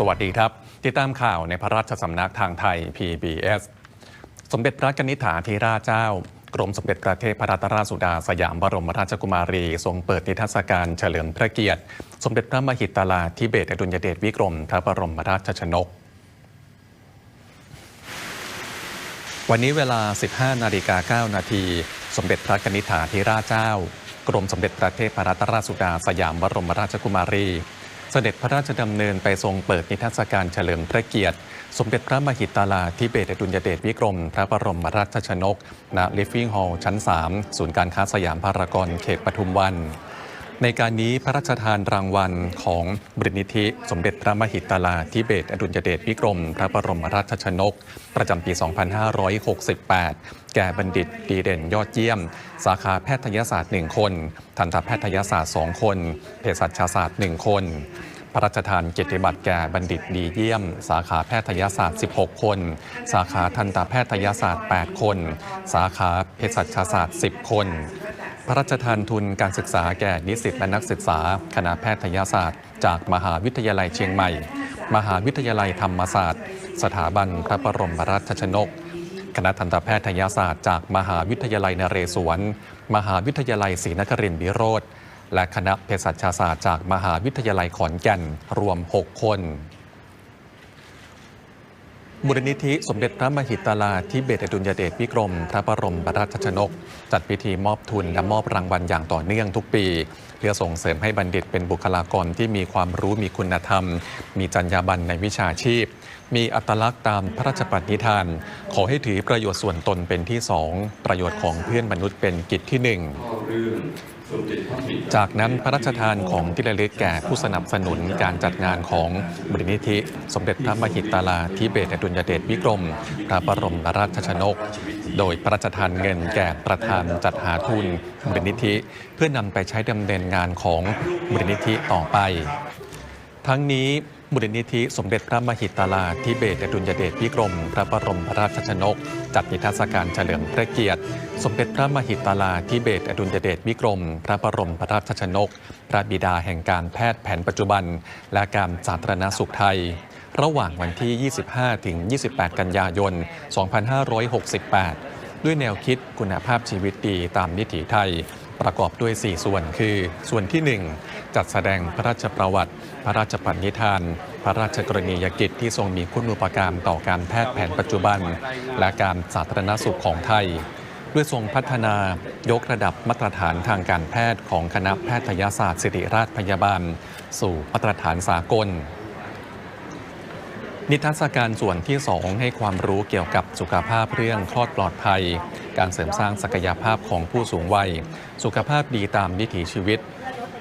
สวัสดีครับ ติดตามข่าวในพระราชสำนักทางไทย PBS สมเด็จพระกนิษฐาธิราชเจ้ากรมสมเด็จพระเทพรัตนราชสุดาสยามบรมราชกุมารี ทรงเปิดนิทรรศการเฉลิมพระเกียรติ สมเด็จพระมหิตลาธิเบศรอดุลยเดชวิกรมพระบรมราชชนก วันนี้เวลา 15 นาฬิกา 9 นาที สมเด็จพระกนิษฐาธิราชเจ้า กรมสมเด็จพระเทพรัตนราชสุดาสยามบรมราชกุมารี เสด็จพระราชดำเนินไปทรงเปิดนิทรรศการเฉลิมพระเกียรติ สมเด็จพระมหิตลาธิเบศรดุลยเดชวิกรม พระบรมราชชนก ณลิฟฟิงฮอลล์ชั้น 3 ศูนย์การค้าสยามพารากอนเขตปทุมวัน ในการนี้พระราชทานรางวัลของบริณิธิสมเด็จพระมหิตลาธิเบศอดุลยเดชวิกรม พระบรมราชชนก ประจำปี 2568 แก่บัณฑิตดีเด่นยอดเยี่ยม สาขาแพทยศาสตร์ 1 คน ทันตแพทยศาสตร์ 2 คน เภสัชศาสตร์ 1 คน พระราชทานเกียรติบัตรแก่บัณฑิตดีเยี่ยม สาขาแพทยศาสตร์ 16 คน สาขาทันตแพทยศาสตร์ 8 คน สาขาเภสัชศาสตร์ 10 คน พระราชทานทุนการศึกษาแก่นิสิตและนักศึกษา คณะแพทยศาสตร์ จากมหาวิทยาลัยเชียงใหม่ มหาวิทยาลัยธรรมศาสตร์ สถาบันพระบรมราชชนก คณะทันตแพทยศาสตร์ จากมหาวิทยาลัยนเรศวร มหาวิทยาลัยศรีนครินทร์วิโรธและคณะเภสัชศาสตร์จากมหาวิทยาลัยขอนแก่นรวม 6 คน มูลนิธิสมเด็จพระมหิตลาธิเบศรอดุลยเดชวิกรม พระบรมบราชชนก จัดพิธีมอบทุนและมอบรางวัลอย่างต่อเนื่องทุกปี เพื่อส่งเสริมให้บัณฑิตเป็นบุคลากรที่มีความรู้มีคุณธรรม มีจรรยาบรรณในวิชาชีพ มีอัตลักษณ์ตามพระราชปณิธาน ขอให้ถือประโยชน์ส่วนตนเป็นที่สองประโยชน์ของเพื่อนมนุษย์เป็นกิจที่หนึ่งจากนั้นพระราชทานของที่ระลึกแก่ผู้สนับสนุนการจัดงานของบริณิธิ สมเด็จพระมหิตลาธิเบศดุลยเดชวิกรม พระบรมราชชนก โดยพระราชทานเงินแก่ประธานจัดหาทุนบริณิธิ เพื่อนำไปใช้ดำเนินงานของบริณิธิต่อไป ทั้งนี้ มูลนิธิสมเด็จพระมหิตลาธิเบศอดุลยเดชวิกรม พระบรมราชชนก จัดนิทรรศการเฉลิมพระเกียรติ สมเด็จพระมหิตลาธิเบศอดุลยเดชวิกรม พระบรมราชชนก พระบิดาแห่งการแพทย์แผนปัจจุบัน และการสาธารณสุขไทย ระหว่างวันที่ 25 ถึง 28 กันยายน 2568 ด้วยแนวคิดคุณภาพชีวิตดีตามนิถีไทย ประกอบด้วย 4 ส่วนคือ ส่วนที่ 1 จัดแสดงพระราชประวัติ พระราชปณิธาน พระราชกรณียกิจที่ทรงมีคุณูปการต่อการแพทย์แผนปัจจุบัน และการสาธารณสุขของไทย ด้วยทรงพัฒนายกระดับมาตรฐานทางการแพทย์ของคณะแพทยศาสตร์ศิริราชพยาบาล สู่มาตรฐานสากล นิทรรศการส่วนที่ 2 ให้ความรู้เกี่ยวกับสุขภาพเรื่องคลอดปลอดภัย การเสริมสร้างศักยภาพของผู้สูงวัย สุขภาพดีตามวิถีชีวิต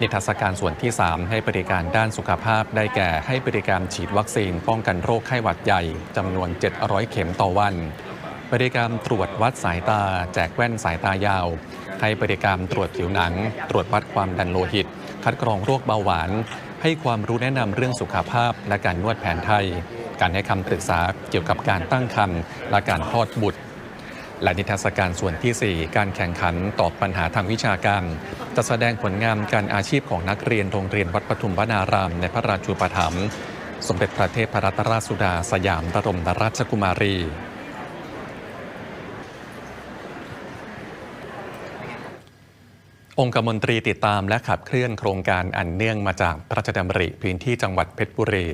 นิทรรศการส่วนที่ 3 ให้บริการด้านสุขภาพได้แก่ให้บริการฉีดวัคซีนป้องกันโรคไข้หวัดใหญ่จำนวน 700 เข็มต่อวัน บริการตรวจวัดสายตา แจกแว่นสายตายาว ให้บริการตรวจผิวหนัง ตรวจวัดความดันโลหิต คัดกรองโรคเบาหวาน ให้ความรู้แนะนำเรื่องสุขภาพและการนวดแผนไทย การให้คำปรึกษาเกี่ยวกับการตั้งครรภ์และการคลอดบุตร และนิทรรศการส่วนที่ 4 การแข่งขันตอบปัญหาทางวิชาการจะแสดงผลงานการอาชีพของนักเรียนโรงเรียนวัดปทุมวนาราม ในพระราชูปถัมภ์สมเด็จพระเทพรัตนราชสุดา สยามบรมราชกุมารีองคมนตรีติดตามและขับเคลื่อนโครงการอันเนื่องมาจากพระราชดำริพื้นที่จังหวัดเพชรบุรี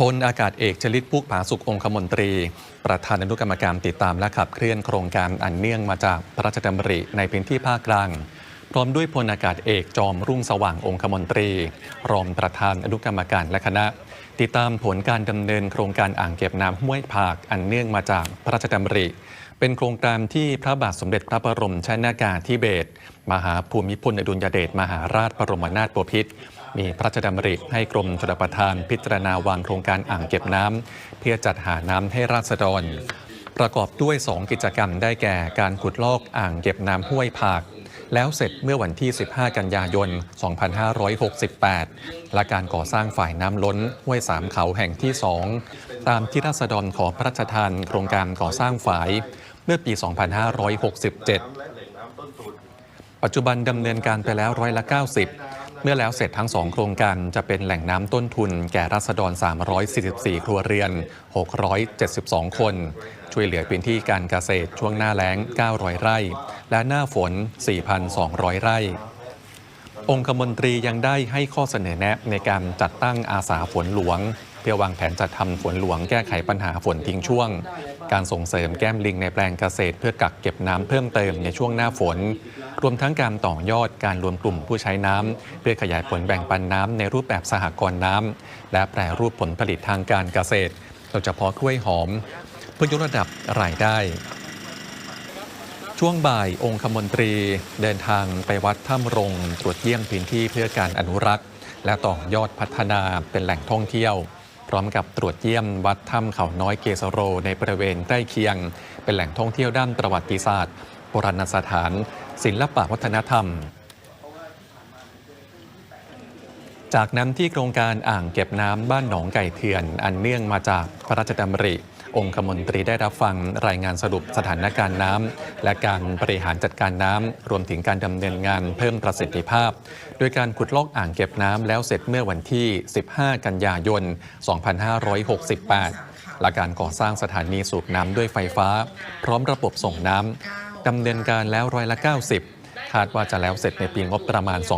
พลอากาศเอกชลิตพุกผาสุของคมนตรี ประธานอนุกรรมการติดตามและขับเคลื่อนโครงการอันเนื่องมาจากพระราชดำริในพื้นที่ภาคกลาง พร้อมด้วยพลอากาศเอกจอมรุ่งสว่างองคมนตรี รองประธานอนุกรรมการและคณะ ติดตามผลการดำเนินโครงการอ่างเก็บน้ำห้วยผากอันเนื่องมาจากพระราชดำริ เป็นโครงการที่พระบาทสมเด็จพระบรมชนากาธิเบศรมหาภูมิพลอดุลยเดชมหาราชบรมนาถบพิตร มีพระราชดำริให้กรมชลประทานพิจารณาวางโครงการอ่างเก็บน้ำเพื่อจัดหาน้ำให้ราษฎร ประกอบด้วย 2 กิจกรรมได้แก่การขุดลอกอ่างเก็บน้ำห้วยผาก แล้วเสร็จเมื่อวันที่ 15 กันยายน 2568 และการก่อสร้างฝ่ายน้ำล้นห้วยสามเขาแห่งที่ 2 ตามที่ราษฎรขอพระราชทานโครงการก่อสร้างฝ่ายเมื่อปี 2567 ปัจจุบันดำเนินการไปแล้วร้อยละ 90 เมื่อแล้วเสร็จทั้งสองโครงการจะเป็นแหล่งน้ำต้นทุนแก่รัษฎร 344 ครัวเรือน 672 คน ช่วยเหลือพื้นที่การเกษตรช่วงหน้าแล้ง 900 ไร่ และหน้าฝน 4,200 ไร่ องคมนตรียังได้ให้ข้อเสนอแนะในการจัดตั้งอาสาฝนหลวง เพื่อวางแผนจัดทำฝนหลวงแก้ไขปัญหาฝนทิ้งช่วง การส่งเสริมแก้มลิงในแปลงเกษตร เพื่อกักเก็บน้ำเพิ่มเติมในช่วงหน้าฝน รวมทั้งการต่อยอดการรวมกลุ่มผู้ใช้น้ำเพื่อขยายผลแบ่งปันน้ำในรูปแบบสหกรณ์น้ำและแปรรูปผลผลิตทางการเกษตรโดยเฉพาะกล้วยหอม เพื่อยกระดับรายได้ช่วงบ่ายองคมนตรีเดินทางไปวัดถ้ำรง ตรวจเยี่ยมพื้นที่เพื่อการอนุรักษ์ และต่อยอดพัฒนาเป็นแหล่งท่องเที่ยว ร้อมกับตรวจเยี่ยมวัดถ้ำเขาน้อยเกสโร ในบริเวณใกล้เคียง เป็นแหล่งท่องเที่ยวด้านประวัติศาสตร์โบราณสถาน ศิลปวัฒนธรรม จากนั้นที่โครงการอ่างเก็บน้ำบ้านหนองไก่เถื่อน อันเนื่องมาจากพระราชดำริ องคมนตรีได้รับฟังรายงานสรุปสถานการณ์น้ำและการบริหารจัดการน้ำรวมถึงการดำเนินงานเพิ่มประสิทธิภาพ โดยการขุดลอกอ่างเก็บน้ำแล้วเสร็จเมื่อวันที่ 15 กันยายน 2568 และการก่อสร้างสถานีสูบน้ำด้วยไฟฟ้า พร้อมระบบส่งน้ำดำเนินการแล้วร้อยละ 90 คาดว่าจะแล้วเสร็จในปีงบประมาณ 2568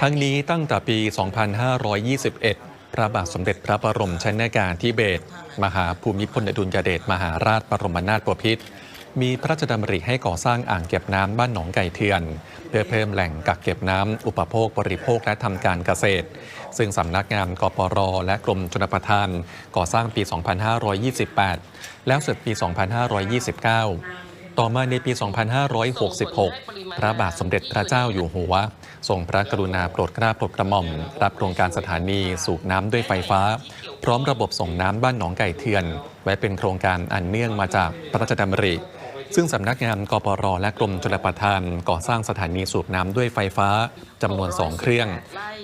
ทั้งนี้ตั้งแต่ปี 2521 พระบาทสมเด็จพระบรมชนกาธิเบศรมหาภูมิพลอดุลยเดชมหาราชบรมนาถบพิตรมีพระราชดำริให้ก่อสร้างอ่างเก็บน้ำบ้านหนองไก่เถื่อน เพื่อเพิ่มแหล่งกักเก็บน้ำอุปโภคบริโภคและทำการเกษตร ซึ่งสำนักงานกปรและกรมชลประทาน ก่อสร้างปี 2528 แล้วเสร็จปี 2529 ต่อมาในปี 2566 พระบาทสมเด็จพระเจ้าอยู่หัวทรงพระกรุณาโปรดเกล้าโปรดกระหม่อม รับโครงการสถานีสูบน้ำด้วยไฟฟ้า พร้อมระบบส่งน้ำบ้านหนองไก่เทือน ไว้เป็นโครงการอันเนื่องมาจากพระราชดำริ ซึ่งสำนักงานกปรและกรมชลประทานก่อสร้างสถานีสูบน้ำด้วยไฟฟ้าจำนวน 2 เครื่อง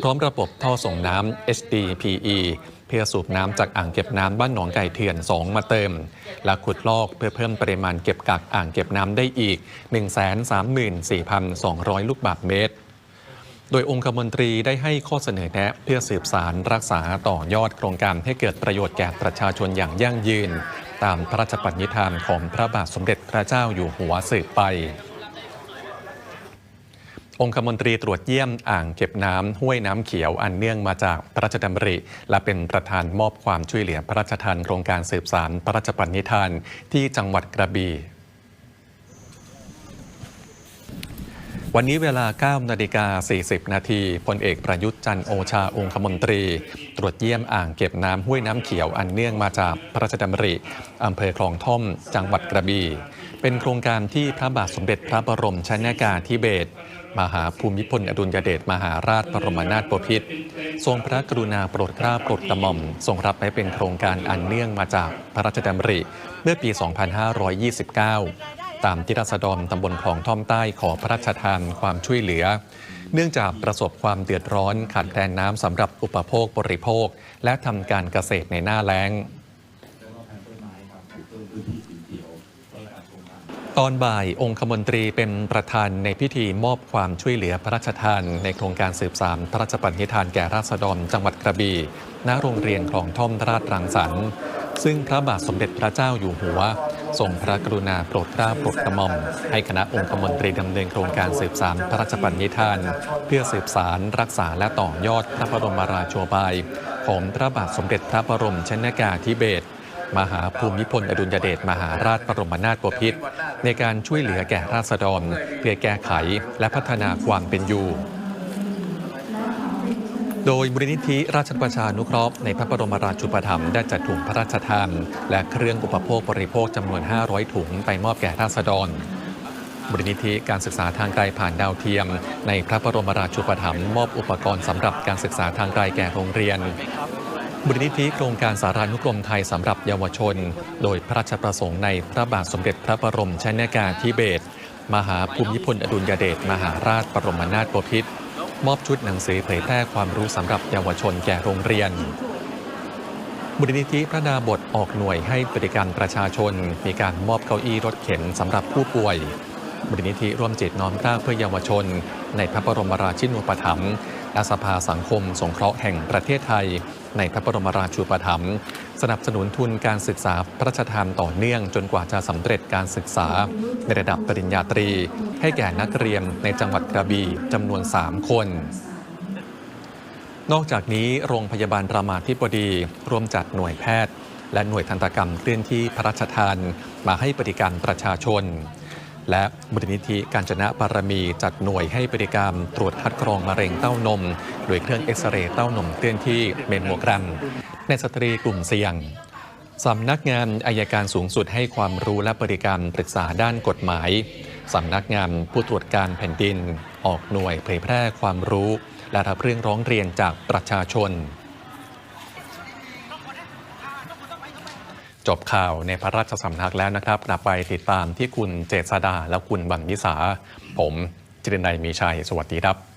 พร้อมระบบท่อส่งน้ำ HDPE เพื่อสูบน้ำจากอ่างเก็บน้ำบ้านหนองไก่เถื่อน 2 มาเติม และขุดลอกเพื่อเพิ่มปริมาณเก็บกักอ่างเก็บน้ำได้อีก 134,200 ลูกบาศก์เมตร โดยองคมนตรีได้ให้ข้อเสนอแนะเพื่อสืบสารรักษาต่อยอดโครงการให้เกิดประโยชน์แก่ประชาชนอย่างยั่งยืน ตามพระราชปณิธานของพระบาทสมเด็จพระเจ้าอยู่หัวสืบไป องคมนตรีตรวจเยี่ยมอ่างเก็บน้ำห้วยน้ำเขียวอันเนื่องมาจากพระราชดำริ และเป็นประธานมอบความช่วยเหลือพระราชทานโครงการสืบสารพระราชปณิธานที่จังหวัดกระบี่ วันนี้เวลา9นาฬิกา40 นาทีพลเอกประยุทธ์จันโอชาองคมนตรี ตรวจเยี่ยมอ่างเก็บน้ำห้วยน้ำเขียวอันเนื่องมาจากพระราชดำริอำเภอคลองท่อม จังหวัดกระบี่เป็นโครงการที่พระบาทสมเด็จพระบรมชนากาธิเบศรมหาภูมิพลอดุลยเดชมหาราชบรมนาถบพิตรทรงพระกรุณาโปรดเกล้าโปรดกระหม่อม ทรงรับไว้เป็นโครงการอันเนื่องมาจากพระราชดำริเมื่อปี 2529 ตามที่รัษฎรตำบลคลองท่อมใต้ขอพระราชทานความช่วยเหลือ เนื่องจากประสบความเดือดร้อนขาดแคลนน้ำสำหรับอุปโภคบริโภค และทำการเกษตรในหน้าแล้งตอนบ่ายองคมนตรีเป็นประธานในพิธีมอบความช่วยเหลือพระราชทาน ในโครงการสืบสานพระราชปณิธานแก่ราษฎรจังหวัดกระบี่ณโรงเรียนคลองท่อมราชรังสรรค์ซึ่งพระบาทสมเด็จพระเจ้าอยู่หัว ทรงพระกรุณาโปรดเกล้าโปรดกระหม่อม ให้คณะองคมนตรีดำเนินโครงการสืบสานพระราชปณิธาน เพื่อสืบสารรักษาและต่อยอดพระบรมราโชบายของพระบาทสมเด็จพระบรมชนากาธิเบศรมหาภูมิพลอดุลยเดชมหาราชบรมนาถบพิตรในการช่วยเหลือแก่ราษฎร เพื่อแก้ไขและพัฒนาความเป็นอยู่ โดยมูลนิธิราชประชานุเคราะห์ในพระบรมราชูปถัมภ์ได้จัดถุงพระราชทาน และเครื่องอุปโภคบริโภคจำนวน 500 ถุงไปมอบแก่ราษฎรมูลนิธิการศึกษาทางไกลผ่านดาวเทียม ในพระบรมราชูปถัมภ์มอบอุปกรณ์สำหรับการศึกษาทางไกลแก่โรงเรียนมูลนิธิโครงการสารานุกรมไทยสำหรับเยาวชน โดยพระราชประสงค์ในพระบาทสมเด็จพระบรมชนากาธิเบศรมหาภูมิพลอดุลยเดชมหาราชบรมนาถบพิตร มอบชุดหนังสือเผยแพร่ความรู้สำหรับเยาวชนแก่โรงเรียนมูลนิธิพระดาบทออกหน่วยให้บริการประชาชน มีการมอบเก้าอี้รถเข็นสำหรับผู้ป่วยมูลนิธิร่วมจิตน้อมเกล้าเพื่อเยาวชน ในพระบรมราชินูปถัมภ์และสภาสังคมสงเคราะห์แห่งประเทศไทย ในพระบรมราชูปถัมภ์ สนับสนุนทุนการศึกษาพระราชทานต่อเนื่องจนกว่าจะสำเร็จการศึกษาในระดับปริญญาตรี ให้แก่นักเรียนในจังหวัดกระบี่จำนวน 3 คน นอกจากนี้โรงพยาบาลรามาธิบดีร่วมจัดหน่วยแพทย์ และหน่วยทันตกรรมเคลื่อนที่พระราชทานมาให้บริการประชาชน และมูลนิธิการจนะบารมีจัดหน่วยให้บริการตรวจคัดกรองมะเร็งเต้านม โดยเครื่องเอ็กซเรย์เต้านมเคลื่อนที่เมมโมกรัมในสตรีกลุ่มเสี่ยงสำนักงานอายการสูงสุดให้ความรู้และบริการปรึกษาด้านกฎหมาย สำนักงานผู้ตรวจการแผ่นดิน ออกหน่วยเผยแพร่ความรู้ และรับเรื่องร้องเรียนจากประชาชน จบข่าวในพระราชสำนักแล้วนะครับกลับไปติดตามที่คุณเจษดาและคุณบันยิสา ผมจิรินัยมีชัย สวัสดีครับ